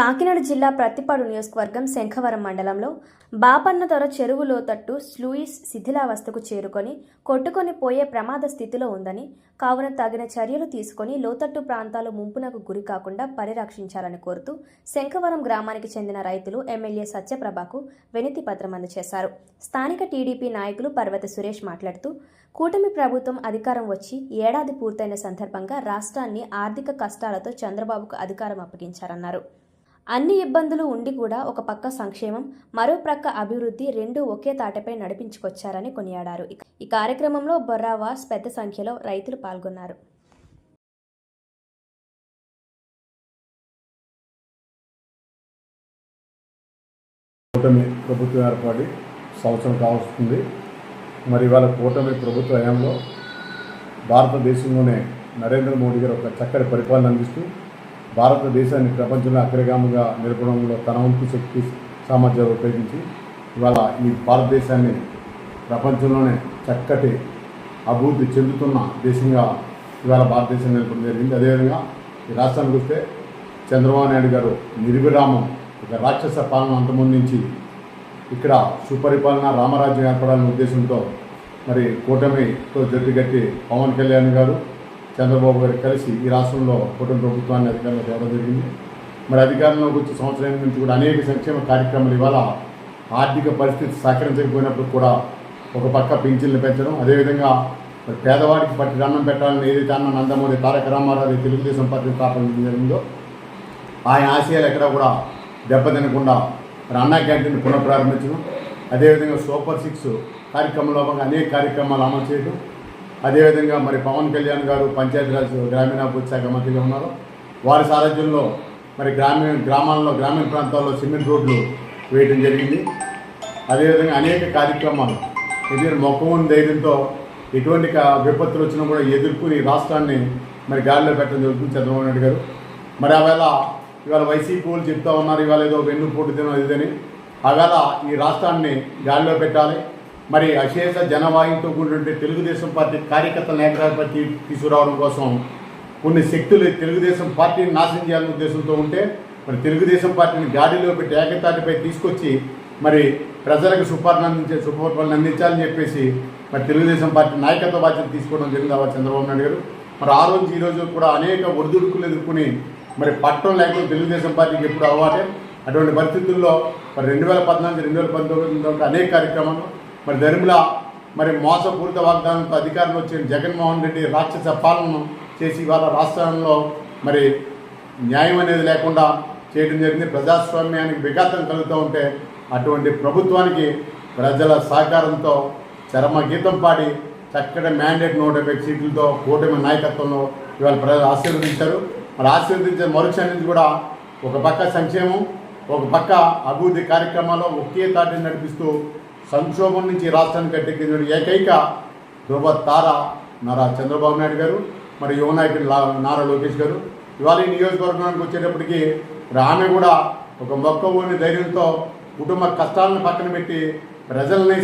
కాకినాడ జిల్లా ప్రత్తిపాడు నియోజకవర్గం శంఖవరం మండలంలో బాపన్నదొర చెరువు లోతట్టు స్లూయిస్ శిథిలావస్థకు చేరుకొని కొట్టుకొని పోయే ప్రమాద స్థితిలో ఉందని కావున తగిన చర్యలు తీసుకొని లోతట్టు ప్రాంతాలు ముంపునకు గురి కాకుండా పరిరక్షించాలని కోరుతూ శంఖవరం గ్రామానికి చెందిన రైతులు ఎమ్మెల్యే సత్యప్రభకు వినతి పత్రం అందజేశారు. స్థానిక టీడీపీ నాయకులు పర్వత సురేష్ మాట్లాడుతూ కూటమి ప్రభుత్వం అధికారం వచ్చి ఏడాది పూర్తయిన సందర్భంగా రాష్ట్రాన్ని ఆర్థిక కష్టాలతో చంద్రబాబుకు అధికారం అప్పగించారన్నారు. అన్ని ఇబ్బందులు ఉండి కూడా ఒక పక్క సంక్షేమం మరో ప్రక్క అభివృద్ధి రెండు ఒకే తాటపై నడిపించుకొచ్చారని కొనియాడారు. ఈ కార్యక్రమంలో బొర్రావాస్ పెద్ద సంఖ్యలో రైతులు పాల్గొన్నారు. కూటమి ప్రభుత్వం ఏర్పడి సంవత్సరం కావస్తుంది. మరి ఇవాళ కూటమి ప్రభుత్వ హయాంలో భారతదేశంలోనే నరేంద్ర మోడీ గారు ఒక చక్కటి పరిపాలన అందిస్తూ భారతదేశాన్ని ప్రపంచంలో అగ్రగామిగా నిలపడంలో తన వంతు శక్తి సామర్థ్యాలు ఉపయోగించి ఇవాళ ఈ భారతదేశాన్ని ప్రపంచంలోనే చక్కటి అభివృద్ధి చెందుతున్న దేశంగా ఇవాళ భారతదేశం నిలపడం జరిగింది. అదేవిధంగా ఈ రాష్ట్రానికి వస్తే చంద్రబాబు నాయుడు గారు నిర్విరామం ఒక రాక్షస పాలన అంతమొందించి ఇక్కడ సుపరిపాలన రామరాజ్యం ఏర్పడాలనే ఉద్దేశంతో మరి కూటమితో జట్టుగట్టి పవన్ కళ్యాణ్ గారు చంద్రబాబు గారు కలిసి ఈ రాష్ట్రంలో కూటమి ప్రభుత్వాన్ని అధికారంలో తేవడం జరిగింది. మరి అధికారంలోకి వచ్చే సంవత్సరం నుంచి కూడా అనేక సంక్షేమ కార్యక్రమాలు ఇవాళ ఆర్థిక పరిస్థితి సహకరించకపోయినప్పుడు కూడా ఒక పక్క పింఛన్లు పెంచడం అదేవిధంగా మరి పేదవాడికి పట్టి అన్నం పెట్టాలని ఏదైతే అన్న నందమూరి తారక రామారావు తెలుగుదేశం పార్టీ స్థాపించడం జరిగిందో ఆయన ఆశయాలు ఎక్కడ కూడా దెబ్బతినకుండా మరి అన్నా క్యాంటీన్ పునఃప్రారంభించడం అదేవిధంగా సూపర్ సిక్స్ కార్యక్రమంలో భాగంగా అనేక కార్యక్రమాలు అమలు చేయడం అదేవిధంగా మరి పవన్ కళ్యాణ్ గారు పంచాయతీరాజ్ గ్రామీణాభివృద్ధి శాఖ మంత్రిగా ఉన్నారు. వారి సారథ్యంలో మరి గ్రామీణ గ్రామాల్లో గ్రామీణ ప్రాంతాల్లో సిమెంట్ రోడ్లు వేయడం జరిగింది. అదేవిధంగా అనేక కార్యక్రమాలు. ఎదురు మొక్కమని ధైర్యంతో ఎటువంటి విపత్తులు వచ్చినా కూడా ఎదుర్కొని రాష్ట్రాన్ని మరి గాలిలో పెట్టడం జరుగుతుంది చంద్రబాబు నాయుడు గారు. మరి ఆవేళ ఇవాళ వైసీపీ వాళ్ళు చెప్తా ఉన్నారు ఇవాళ ఏదో వెన్ను పోటీ తిన ఇదని. ఆవేళ ఈ రాష్ట్రాన్ని గాలిలో పెట్టాలి. మరి అశేష జనవాయుతో కూడినటువంటి తెలుగుదేశం పార్టీ కార్యకర్తల నేతృత్వానికి తీసుకురావడం కోసం కొన్ని శక్తులు తెలుగుదేశం పార్టీని నాశనం చేయాలనే ఉద్దేశంతో ఉంటే మరి తెలుగుదేశం పార్టీని గాడిలో పెట్టి ఏకతాటిపై తీసుకొచ్చి మరి ప్రజలకు సుపర్ణ అందించే సుపరిపాలన అందించాలని చెప్పేసి మరి తెలుగుదేశం పార్టీ నాయకత్వ బాధ్యత తీసుకోవడం జరిగింది ఆ చంద్రబాబు నాయుడు గారు. మరి ఆ రోజు ఈ రోజు కూడా అనేక ఒడిదుడుకులు ఎదుర్కొని మరి పట్టణం లేకుండా తెలుగుదేశం పార్టీకి ఎప్పుడు అలవాటే. అటువంటి పరిస్థితుల్లో మరి రెండు వేల పద్నాలుగు రెండు వేల పంతొమ్మిది అనేక కార్యక్రమాలు మరి ధర్మిల మరి మోసపూరిత వాగ్దానంతో అధికారంలో వచ్చిన జగన్మోహన్ రెడ్డి రాక్షస పాలనను చేసి ఇవాళ రాష్ట్రంలో మరి న్యాయం అనేది లేకుండా చేయడం జరిగింది. ప్రజాస్వామ్యానికి విఘాతం కలుగుతూ ఉంటే అటువంటి ప్రభుత్వానికి ప్రజల సహకారంతో చరమ గీతం పాడి చక్కటి మ్యాండేట్ నూట యాభై సీట్లతో కూటమి నాయకత్వంలో ఇవాళ ప్రజలు ఆశీర్వదించారు. మరి ఆశీర్వదించే మరుక్షణం నుంచి కూడా ఒక పక్క సంక్షేమం ఒక పక్క అభివృద్ధి కార్యక్రమాలు ఒకే తాటిని నడిపిస్తూ సంక్షోభం నుంచి రాష్ట్రాన్ని కట్టెక్కించిన ఏకైక ధ్రువ తార నారా చంద్రబాబు నాయుడు గారు మరి యువ నాయకుడు లా- నారా లోకేష్ గారు. ఇవాళ ఈ నియోజకవర్గానికి వచ్చేటప్పటికి మరి ఆమె కూడా ఒక మొక్క ధైర్యంతో కుటుంబ కష్టాలను పక్కన పెట్టి ప్రజల్ని